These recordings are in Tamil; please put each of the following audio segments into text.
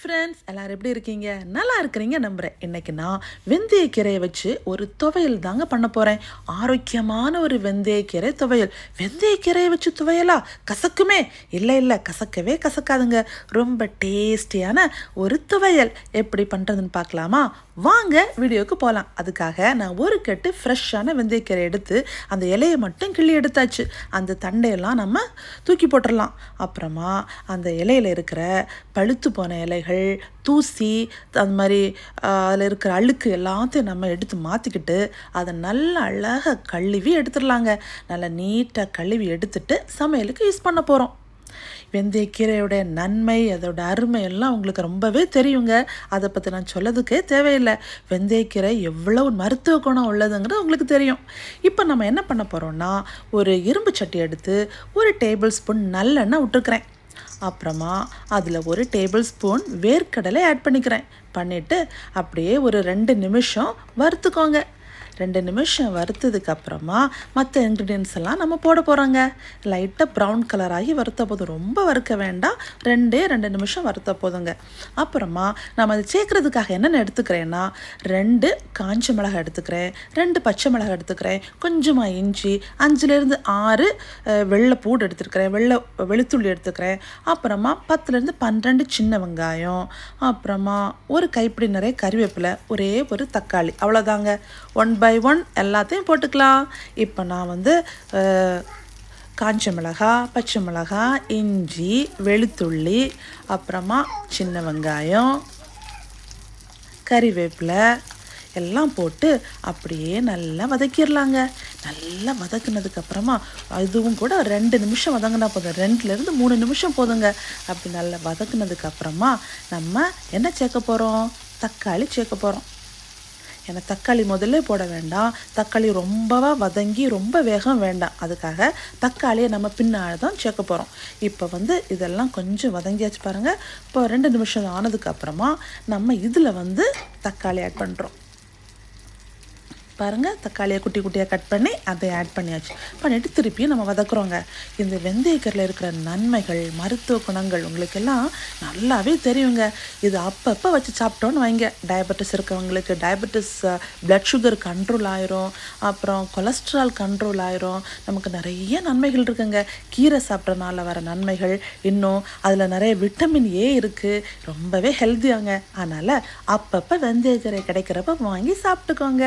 ஃப்ரெண்ட்ஸ் எல்லோரும் எப்படி இருக்கீங்க? நல்லா இருக்கிறீங்க நம்புகிறேன் இன்னைக்கு நான் வெந்தயக்கீரையை வச்சு ஒரு துவையல் தாங்க பண்ண போகிறேன் ஆரோக்கியமான ஒரு வெந்தயக்கீரை துவையல். வெந்தயக்கீரையை வச்சு துவையலா? கசக்குமே? இல்லை இல்லை கசக்கவே கசக்காதுங்க. ரொம்ப டேஸ்டியான ஒரு துவையல். எப்படி பண்ணுறதுன்னு பார்க்கலாமா? வாங்க வீடியோவுக்கு போகலாம் அதுக்காக நான் ஒரு கட்டு ஃப்ரெஷ்ஷான வெந்தயக்கீரை எடுத்து அந்த இலையை மட்டும் கிள்ளி எடுத்தாச்சு. அந்த தண்டையெல்லாம் நம்ம தூக்கி போட்டுடலாம் அப்புறமா அந்த இலையில இருக்கிற பழுத்து போன இலைகள் தூசி அந்த மாதிரி அதில் இருக்கிற அழுக்கு எல்லாத்தையும் நம்ம எடுத்து மாற்றிக்கிட்டு அதை நல்லா அழகாக கழுவி எடுத்துடலாங்க. நல்லா நீட்டாக கழுவி எடுத்துட்டு சமையலுக்கு யூஸ் பண்ண போகிறோம் வெந்தயக்கீரையோட நன்மை அதோட அருமை எல்லாம் உங்களுக்கு ரொம்பவே தெரியுங்க. அதை பற்றி நான் சொல்லதுக்கே தேவையில்லை. வெந்தயக்கீரை எவ்வளோ மருத்துவ குணம் உள்ளதுங்கிறது உங்களுக்கு தெரியும். இப்போ நம்ம என்ன பண்ண போகிறோம்னா ஒரு இரும்பு சட்டி எடுத்து ஒரு டேபிள் ஸ்பூன் நல்லெண்ணெய் விட்டுருக்குறேன் அப்புறமா அதில் ஒரு டேபிள் ஸ்பூன் வேர்க்கடலை ஆட் பண்ணிக்கிறேன். பண்ணிவிட்டு அப்படியே ஒரு ரெண்டு நிமிஷம் வறுத்துக்கோங்க. ரெண்டு நிமிஷம் வறுத்ததுக்கு அப்புறமா மற்ற இன்க்ரீடியன்ஸ் எல்லாம் நம்ம போட போகிறோங்க லைட்டாக ப்ரௌன் கலர் ஆகி வறுத்த போதும் ரொம்ப வறுக்க வேண்டாம். ரெண்டே ரெண்டு நிமிஷம் வறுத்த போதுங்க. அப்புறமா நம்ம அதை சேர்க்குறதுக்காக என்னென்ன எடுத்துக்கிறேன்னா ரெண்டு காஞ்ச மிளகாய் எடுத்துக்கிறேன் ரெண்டு பச்சை மிளகாய் எடுத்துக்கிறேன் கொஞ்சமாக இஞ்சி அஞ்சுலேருந்து ஆறு வெள்ளை பூடு எடுத்துருக்கிறேன் வெள்ளை வெளுத்துள்ளி எடுத்துக்கிறேன். அப்புறமா பத்துலேருந்து பன்னிரெண்டு சின்ன வெங்காயம். அப்புறமா ஒரு கைப்பிடி நிறைய கறிவேப்பிலை ஒரே ஒரு தக்காளி. அவ்வளோதாங்க. ஒன் பை ஒன் எல்லாத்தையும் போட்டுக்கலாம். இப்போ நான் வந்து காஞ்ச மிளகா பச்சை மிளகா இஞ்சி வெளுத்துள்ளி அப்புறமா சின்ன வெங்காயம் கறிவேப்பிலை எல்லாம் போட்டு அப்படியே நல்லா வதக்கிடலாங்க. நல்லா வதக்குனதுக்கப்புறமா அதுவும் கூட ரெண்டு நிமிஷம் வதங்கினா போதும். ரெண்டுலேருந்து மூணு நிமிஷம் போதுங்க. அப்படி நல்லா வதக்குனதுக்கப்புறமா நம்ம என்ன சேர்க்க போகிறோம் தக்காளி சேர்க்க போகிறோம் ஏன்னா தக்காளி முதல்ல போட வேண்டாம். தக்காளி ரொம்பவா வதங்கி ரொம்ப வேகம் வேண்டாம். அதுக்காக தக்காளியை நம்ம பின்னால் தான் சேர்க்க போகிறோம் இப்போ வந்து இதெல்லாம் கொஞ்சம் வதங்கியாச்சு பாருங்கள் இப்போ ரெண்டு நிமிஷம் ஆனதுக்கப்புறமா நம்ம இதில் வந்து தக்காளி ஆட் பண்ணுறோம் பாருங்கள் தக்காளியை குட்டி குட்டியாக கட் பண்ணி அதை ஆட் பண்ணியாச்சு. பண்ணிவிட்டு திருப்பியும் நம்ம வதக்குறோங்க. இந்த வெந்தயக்கரில் இருக்கிற நன்மைகள் மருத்துவ குணங்கள் உங்களுக்கெல்லாம் நல்லாவே தெரியுங்க. இது அப்பப்போ வச்சு சாப்பிட்டோன்னு வைங்க. டயபெட்டிஸ் இருக்கிறவங்களுக்கு டயபெட்டிஸ் பிளட் சுகர் கண்ட்ரோல் ஆயிரும். அப்புறம் கொலஸ்ட்ரால் கண்ட்ரோல் ஆயிரும். நமக்கு நிறைய நன்மைகள் இருக்குங்க. கீரை சாப்பிட்றனால வர நன்மைகள் இன்னும் அதில் நிறைய விட்டமின் ஏ இருக்குது ரொம்பவே ஹெல்த்தியாங்க அதனால் அப்பப்போ வெந்தயக்கரை கிடைக்கிறப்ப வாங்கி சாப்பிட்டுக்கோங்க.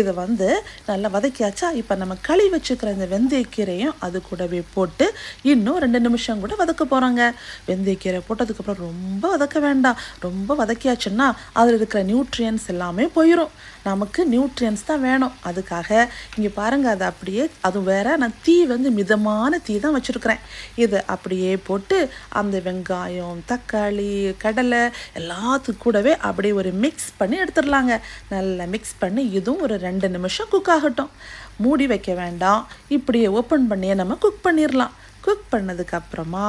இது வந்து நல்லா வதக்கியாச்சா? இப்போ நம்ம களி வச்சுக்கிற இந்த வெந்தயக்கீரையும் அது கூடவே போட்டு இன்னும் ரெண்டு நிமிஷம் கூட வதக்க போகிறாங்க வெந்தயக்கீரை போட்டதுக்கப்புறம் ரொம்ப வதக்க வேண்டாம். ரொம்ப வதக்கியாச்சுன்னா அதில் இருக்கிற நியூட்ரியன்ஸ் எல்லாமே போயிடும் நமக்கு நியூட்ரியன்ஸ் தான் வேணும். அதுக்காக இங்கே பாருங்கள் அதை அப்படியே அது வேற நான் தீ வந்து மிதமான தீ தான் வச்சுருக்கிறேன். இதை அப்படியே போட்டு அந்த வெங்காயம் தக்காளி கடலை எல்லாத்துக்கு கூடவே அப்படியே ஒரு மிக்ஸ் பண்ணி எடுத்துடலாங்க. நல்லா மிக்ஸ் பண்ணி இதுவும் ஒரு ரெண்டு நிமிஷம் குக் ஆகட்டும். மூடி வைக்க வேண்டாம். இப்படியே ஓப்பன் பண்ணியே நம்ம குக் பண்ணிடலாம் குக் பண்ணதுக்கு அப்புறமா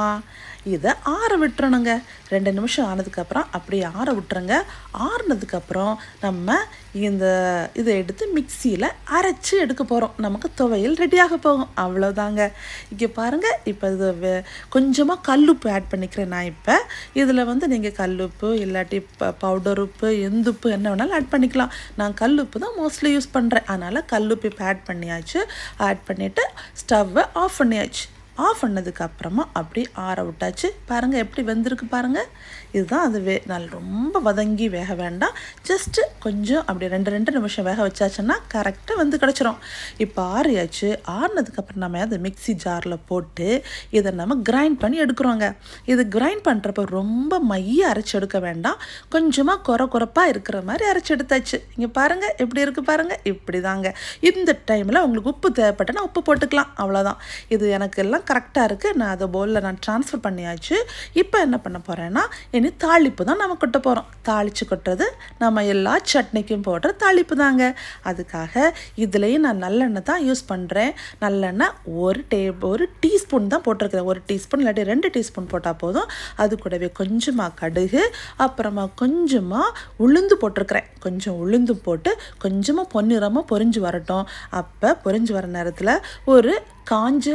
இதை ஆற விட்டுறணுங்க. ரெண்டு நிமிஷம் ஆனதுக்கப்புறம் அப்படியே ஆற விட்டுருங்க ஆறுனதுக்கப்புறம் நம்ம இந்த இதை எடுத்து மிக்சியில் அரைச்சி எடுக்க போகிறோம் நமக்கு துவையல் ரெடியாக போகும். அவ்வளோதாங்க இங்கே பாருங்கள் இப்போ இது கொஞ்சமாக கல்லுப்பு ஆட் பண்ணிக்கிறேன் நான் இப்போ. இதில் வந்து நீங்கள் கல்லுப்பு இல்லாட்டி ப பவுடர் உப்பு எந்துப்பு என்ன வேணாலும் ஆட் பண்ணிக்கலாம். நான் கல்லுப்பு தான் மோஸ்ட்லி யூஸ் பண்ணுறேன் அதனால் கல்லுப்பு இப்போ ஆட் பண்ணியாச்சு. ஆட் பண்ணிவிட்டு ஸ்டவ்வை ஆஃப் பண்ணியாச்சு. ஆஃப் பண்ணதுக்கு அப்புறமா அப்படி ஆற விட்டாச்சு. பாருங்கள் எப்படி வெந்திருக்கு பாருங்கள் இதுதான் அது வே நல்ல ரொம்ப வதங்கி வேக வேண்டாம். ஜஸ்ட்டு கொஞ்சம் அப்படி ரெண்டு ரெண்டு நிமிஷம் வேக வச்சாச்சுன்னா கரெக்டாக வந்து கிடச்சிரும். இப்போ ஆறியாச்சு. ஆறினதுக்கப்புறம் நம்ம அதை மிக்ஸி ஜாரில் போட்டு இதை நம்ம கிரைண்ட் பண்ணி எடுக்கிறோங்க. இது கிரைண்ட் பண்ணுறப்ப ரொம்ப மைய அரைச்சி எடுக்க வேண்டாம். கொஞ்சமாக குறை குறைப்பாக இருக்கிற மாதிரி அரைச்சி எடுத்தாச்சு. இங்கே பாருங்கள் எப்படி இருக்குது பாருங்கள் இப்படி தாங்க இந்த டைமில் உங்களுக்கு உப்பு தேவைப்பட்டனா உப்பு போட்டுக்கலாம். அவ்வளோதான் இது எனக்கு எல்லாம் கரெக்டாக இருக்குது நான் அதை பவுலில் நான் ட்ரான்ஸ்ஃபர் பண்ணியாச்சு. இப்போ என்ன பண்ண போகிறேன்னா இனி தாளிப்பு தான் நம்ம கொட்ட போகிறோம் தாளித்து கொட்டுறது நம்ம எல்லா சட்னிக்கும் போடுற தாளிப்பு தாங்க. அதுக்காக இதுலேயும் நான் நல்லெண்ணெய் தான் யூஸ் பண்ணுறேன் நல்லெண்ணெய் ஒரு டே ஒரு டீஸ்பூன் தான் போட்டிருக்கிறேன். ஒரு டீஸ்பூன் இல்லாட்டி ரெண்டு டீஸ்பூன் போட்டால் போதும். அது கூடவே கொஞ்சமாக கடுகு அப்புறமா கொஞ்சமாக உளுந்து போட்டிருக்கிறேன். கொஞ்சம் உளுந்து போட்டு கொஞ்சமாக பொன்னிறமாக பொரிஞ்சு வரட்டும். அப்போ பொரிஞ்சு வர நேரத்தில் ஒரு காஞ்ச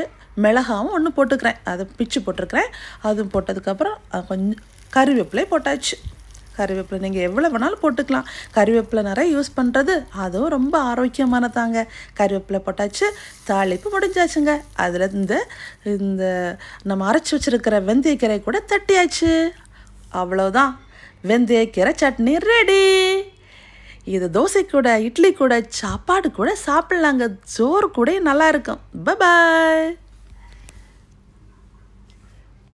மிளகாவும் ஒன்று போட்டுக்கிறேன். அதை பிச்சு போட்டிருக்கிறேன். அதுவும் போட்டதுக்கப்புறம் கொஞ்சம் கறிவேப்பிலை போட்டாச்சு. கருவேப்பிலை நீங்கள் எவ்வளோ வேணாலும் போட்டுக்கலாம். கருவேப்பிலை நிறைய யூஸ் பண்ணுறது அதுவும் ரொம்ப ஆரோக்கியமானதாங்க. கருவேப்பிலை போட்டாச்சு தாளிப்பு முடிஞ்சாச்சுங்க. அதில் இந்த இந்த நம்ம அரைச்சி வச்சிருக்கிற வெந்தயக்கீரை கூட தட்டியாச்சு. அவ்வளோதான் வெந்தயக்கீரை சட்னி ரெடி இது தோசை கூட இட்லி கூட சாப்பாடு கூட சாப்பிட்லாங்க. சோறு கூட நல்லா இருக்கும். பாய்